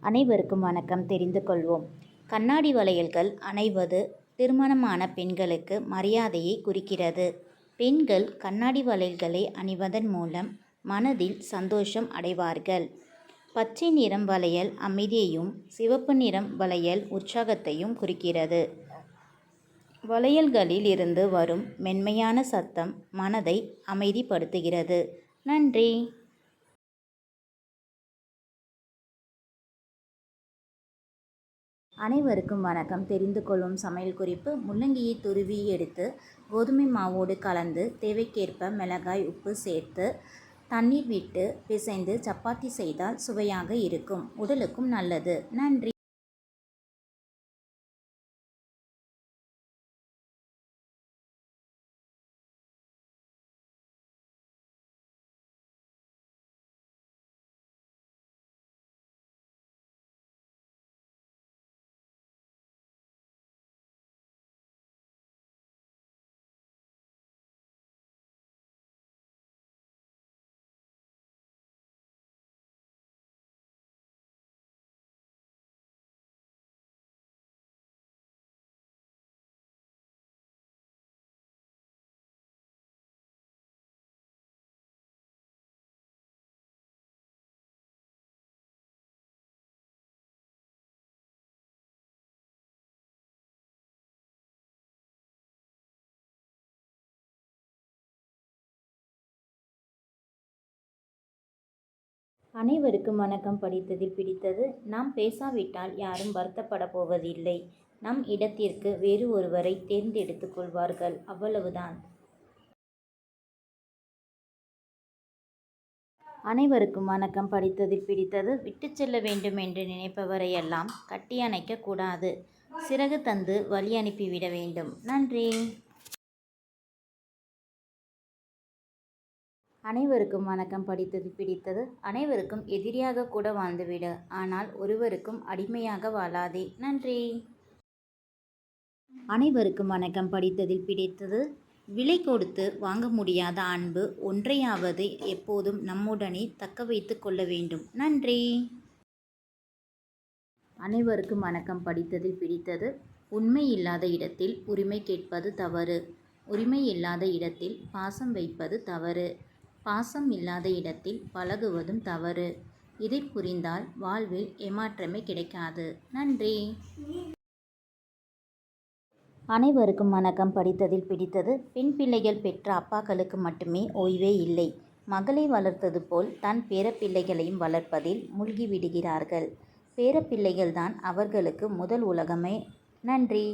அனைவருக்கும் வணக்கம். தெரிந்து கொள்வோம். கண்ணாடி வளையல்கள் அணைவது திருமணமான பெண்களுக்கு மரியாதையை குறிக்கிறது. பெண்கள் கண்ணாடி வளையல்களை அணிவதன் மூலம் மனதில் சந்தோஷம் அடைவார்கள். பச்சை நிறம் வளையல் அமைதியையும் சிவப்பு நிறம் வளையல் உற்சாகத்தையும் குறிக்கிறது. வளையல்களில் இருந்து வரும் மென்மையான சத்தம் மனதை அமைதிப்படுத்துகிறது. நன்றி. அனைவருக்கும் வணக்கம். தெரிந்து கொள்ளும் சமையல் குறிப்பு முள்ளங்கியை துருவி எடுத்து கோதுமை மாவோடு கலந்து தேவைக்கேற்ப மிளகாய் உப்பு சேர்த்து தண்ணீர் விட்டு பிசைந்து சப்பாத்தி செய்தால் சுவையாக இருக்கும். உடலுக்கும் நல்லது. நன்றி. அனைவருக்கும் வணக்கம். படித்ததில் பிடித்தது நாம் பேசாவிட்டால் யாரும் வருத்தப்பட போவதில்லை. நம் இடத்திற்கு வேறு ஒருவரை தேர்ந்தெடுத்துக் கொள்வார்கள். அவ்வளவுதான். அனைவருக்கும் வணக்கம். படித்ததில் பிடித்தது விட்டு செல்ல வேண்டும் என்று நினைப்பவரையெல்லாம் கட்டி கூடாது. சிறகு தந்து வழி அனுப்பிவிட வேண்டும். நன்றி. அனைவருக்கும் வணக்கம். படித்தது பிடித்தது. அனைவருக்கும் எதிரியாக கூட வாழ்ந்துவிடு. ஆனால் ஒருவருக்கும் அடிமையாக வாழாதே. நன்றி. அனைவருக்கும் வணக்கம். படித்ததில் பிடித்தது. விலை கொடுத்து வாங்க முடியாத அன்பு ஒன்றையாவது எப்போதும் நம்முடனே தக்க வைத்து கொள்ள வேண்டும். நன்றி. அனைவருக்கும் வணக்கம். படித்ததில் பிடித்தது. உண்மை இல்லாத இடத்தில் உரிமை கேட்பது தவறு. உரிமை இல்லாத இடத்தில் பாசம் வைப்பது தவறு. பாசம் இல்லாத இடத்தில் பழகுவதும் தவறு. இதை புரிந்தால் வாழ்வில் ஏமாற்றமே கிடைக்காது. நன்றி. அனைவருக்கும் வணக்கம். படித்ததில் பிடித்தது பெண் பிள்ளைகள் பெற்ற அப்பாக்களுக்கு மட்டுமே ஓய்வே இல்லை. மகளை வளர்த்தது போல் தன் பேரப்பிள்ளைகளையும் வளர்ப்பதில் மூழ்கி விடுகிறார்கள் பேரப்பிள்ளைகள்தான் அவர்களுக்கு முதல் உலகமே. நன்றி.